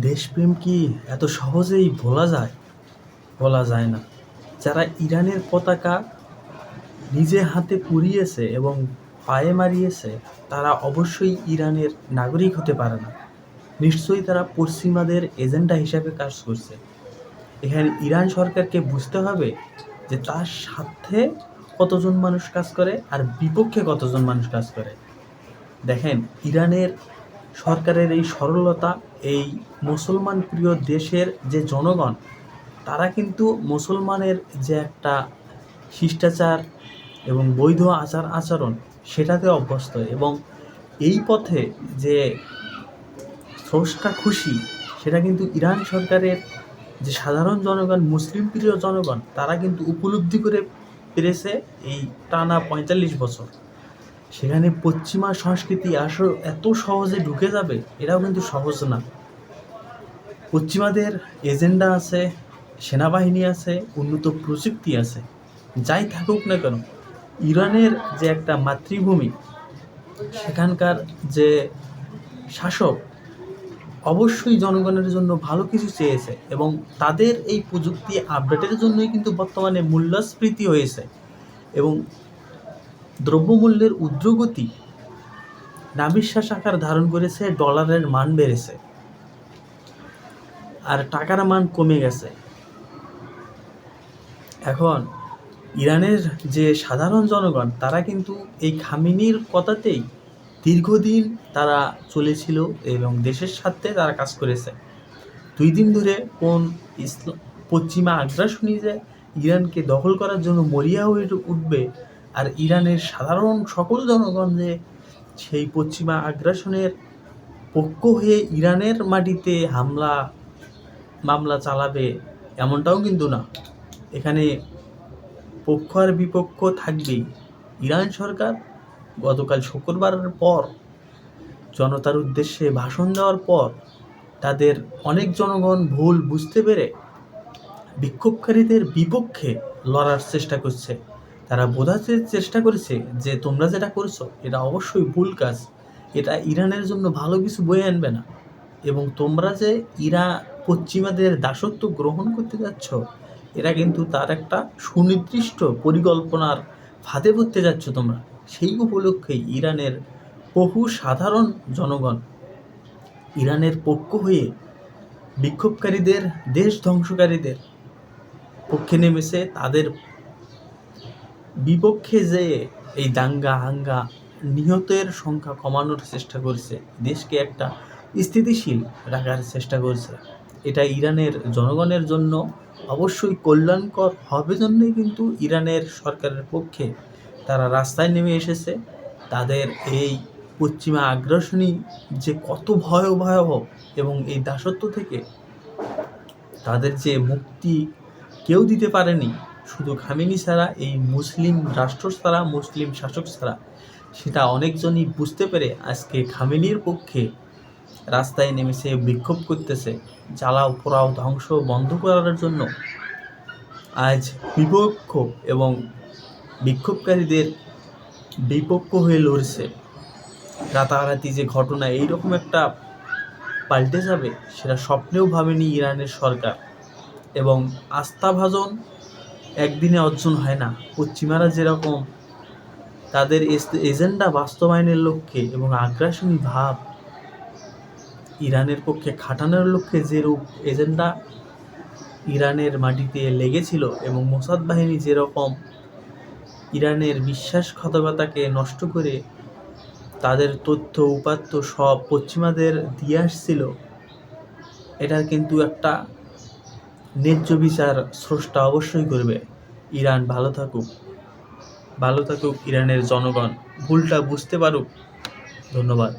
দেশপ্রেম কি এত সহজেই ভোলা যায়? বলা যায় না। যারা ইরানের পতাকা নিজে হাতে পুড়িয়েছে এবং পায়ে মারিয়েছে, তারা অবশ্যই ইরানের নাগরিক হতে পারে না। নিশ্চয়ই তারা পশ্চিমাদের এজেন্ডা হিসাবে কাজ করছে। এখানে ইরান সরকারকে বুঝতে হবে যে তার সাথে কতজন মানুষ কাজ করে আর বিপক্ষে কতজন মানুষ কাজ করে। দেখেন, ইরানের সরকারের এই সরলতা এই মুসলমান প্রিয় দেশের যে জনগণ, তারা কিন্তু মুসলমানের যে একটা শিষ্টাচার এবং বৈধ আচার আচরণ, সেটাতে অভ্যস্ত এবং এই পথে যে স্রষ্টা খুশি, সেটা কিন্তু ইরান সরকারের যে সাধারণ জনগণ, মুসলিম প্রিয় জনগণ, তারা কিন্তু উপলব্ধি করে পেরেছে এই টানা পঁয়তাল্লিশ বছর। সেখানে পশ্চিমা সংস্কৃতি আসলে এত সহজে ঢুকে যাবে, এটাও কিন্তু সহজ না। পশ্চিমাদের এজেন্ডা আছে, সেনাবাহিনী আছে, উন্নত প্রযুক্তি আছে, যাই থাকুক না কেন, ইরানের যে একটা মাতৃভূমি, সেখানকার যে শাসক, অবশ্যই জনগণের জন্য ভালো কিছু চেয়েছে এবং তাদের এই প্রযুক্তি আপডেটের জন্যই কিন্তু বর্তমানে মূল্যস্ফীতি হয়েছে এবং দ্রব্যমূল্যের ঊর্ধ্বগতি নাবিশ্বাস আকার ধারণ করেছে ডলারের মান বেড়েছে। আর টাকার মান কমে গেছে। এখন ইরানের যে সাধারণ জনগণ, তারা কিন্তু এই খামিনির কথাতেই দীর্ঘদিন তারা চলেছিল এবং দেশের স্বার্থে তারা কাজ করেছে। দুই দিন ধরে কোন ইসলাম পশ্চিমা আগ্রাসনী যে ইরানকে দখল করার জন্য মরিয়া হয়ে উঠবে আর ইরানের সাধারণ সকল জনগণ যে সেই পশ্চিমা আগ্রাসনের পক্ষ হয়ে ইরানের মাটিতে হামলা, মামলা চালাবে এমনটাও কিন্তু না। এখানে পক্ষ আর বিপক্ষ থাকবেই। ইরান সরকার গতকাল শুক্রবারের পর জনতার উদ্দেশ্যে ভাষণ দেওয়ার পর তাদের অনেক জনগণ ভুল বুঝতে পেরে বিক্ষোভকারীদের বিপক্ষে লড়ার চেষ্টা করছে। তারা বোঝাতে চেষ্টা করেছে যে তোমরা যেটা করছ, এটা অবশ্যই ভুল কাজ। এটা ইরানের জন্য ভালো কিছু বয়ে আনবে না। এবং তোমরা যে ইরা পশ্চিমাদের দাসত্ব গ্রহণ করতে যাচ্ছ, এরা কিন্তু তার একটা সুনির্দিষ্ট পরিকল্পনার ফাঁদে পড়তে যাচ্ছ তোমরা। সেই উপলক্ষেই ইরানের বহু সাধারণ জনগণ ইরানের পক্ষ হয়ে বিক্ষোভকারীদের, দেশ ধ্বংসকারীদের পক্ষে নেমেছে, তাদের বিপক্ষে যে এই দাঙ্গা, হাঙ্গা নিহতের সংখ্যা কমানোর চেষ্টা করছে, দেশকে একটা স্থিতিশীল রাখার চেষ্টা করছে। এটা ইরানের জনগণের জন্য অবশ্যই কল্যাণকর হবে জন্যই কিন্তু ইরানের সরকারের পক্ষে তারা রাস্তায় নেমে এসেছে। তাদের এই পশ্চিমা আগ্রাসনী যে কত ভয় ভয়াবহ এবং এই দাসত্ব থেকে তাদের যে মুক্তি কেউ দিতে পারেনি শুধু খামেনি ছাড়া, এই মুসলিম রাষ্ট্র ছাড়া, মুসলিম শাসক ছাড়া, সেটা অনেকজনই বুঝতে পেরে আজকে খামেনির পক্ষে রাস্তায় নেমেছে, বিক্ষোভ করতেছে, জ্বালাও পোড়াও ধ্বংস বন্ধ করার জন্য। আজ বিপক্ষ এবং বিক্ষোভকারীদের বিপক্ষ হয়ে লড়ছে। রাতারাতি যে ঘটনা, এইরকম একটা পাল্টে যাবে, সেটা স্বপ্নেও ভাবেনি ইরানের সরকার। এবং আস্থাভাজন একদিনে অর্জন হয় না। পশ্চিমারা যেরকম তাদের এজেন্ডা বাস্তবায়নের লক্ষ্যে এবং আগ্রাসনী ভাব ইরানের পক্ষে খাটানোর লক্ষ্যে যেরূপ এজেন্ডা ইরানের মাটিতে লেগেছিল এবং মোসাদ বাহিনী যেরকম ইরানের বিশ্বাসঘাতকতাকে নষ্ট করে তাদের তথ্য, উপাত্ত সব পশ্চিমাদের দিয়ে আসছিল, এটার কিন্তু একটা ন্যায্য বিচার স্রষ্টা অবশ্যই করবে। ইরান ভালো থাকুক। ভালো থাকুক ইরানের জনগণ। ভুলটা বুঝতে পারুক। ধন্যবাদ।